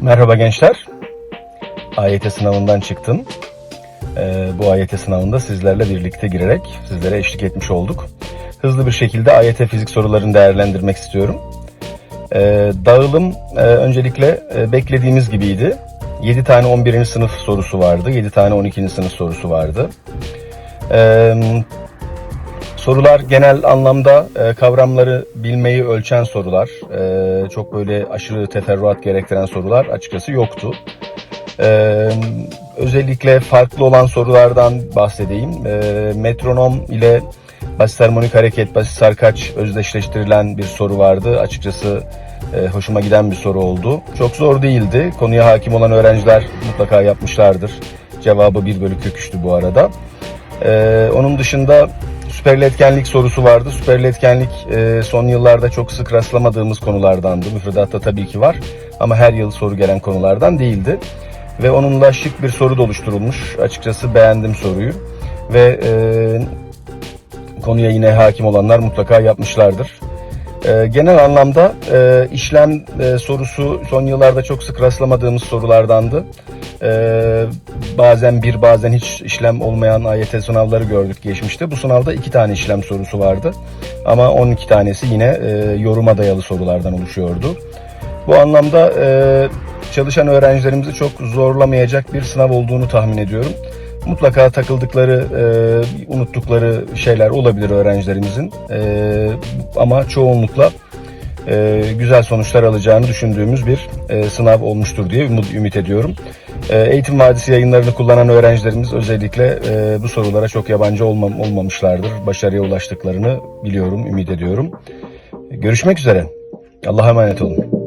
Merhaba gençler. AYT sınavından çıktım. Ee, bu AYT sınavında sizlerle birlikte girerek sizlere eşlik etmiş olduk. Hızlı bir şekilde AYT fizik sorularını değerlendirmek istiyorum. Ee, dağılım e, öncelikle e, beklediğimiz gibiydi. 7 tane 11. sınıf sorusu vardı, 7 tane 12. sınıf sorusu vardı. Ee, Sorular genel anlamda e, kavramları bilmeyi ölçen sorular. E, çok böyle aşırı teferruat gerektiren sorular açıkçası yoktu. E, özellikle farklı olan sorulardan bahsedeyim. E, metronom ile basit harmonik hareket, basit sarkaç özdeşleştirilen bir soru vardı. Açıkçası e, hoşuma giden bir soru oldu. Çok zor değildi. Konuya hakim olan öğrenciler mutlaka yapmışlardır. Cevabı 1 bölü kök bu arada. E, onun dışında Süperli etkenlik sorusu vardı. Süperli etkenlik e, son yıllarda çok sık rastlamadığımız konulardandı. Müfredatta tabii ki var ama her yıl soru gelen konulardan değildi. Ve onunla şık bir soru da oluşturulmuş. Açıkçası beğendim soruyu. Ve e, konuya yine hakim olanlar mutlaka yapmışlardır. E, genel anlamda e, işlem e, sorusu son yıllarda çok sık rastlamadığımız sorulardandı. E, bazen bir bazen hiç işlem olmayan AYT sınavları gördük geçmişte. Bu sınavda iki tane işlem sorusu vardı. Ama 12 tanesi yine e, yoruma dayalı sorulardan oluşuyordu. Bu anlamda çalışan öğrencilerimizi çok zorlamayacak bir sınav olduğunu tahmin ediyorum. Mutlaka takıldıkları, e, unuttukları şeyler olabilir öğrencilerimizin. E, ama çoğunlukla e, güzel sonuçlar alacağını düşündüğümüz bir e, sınav olmuştur diye ümit, ümit ediyorum. E, Eğitim Vadisi yayınlarını kullanan öğrencilerimiz özellikle e, bu sorulara çok yabancı olmam, olmamışlardır. Başarıya ulaştıklarını biliyorum, ümit ediyorum. Görüşmek üzere. Allah'a emanet olun.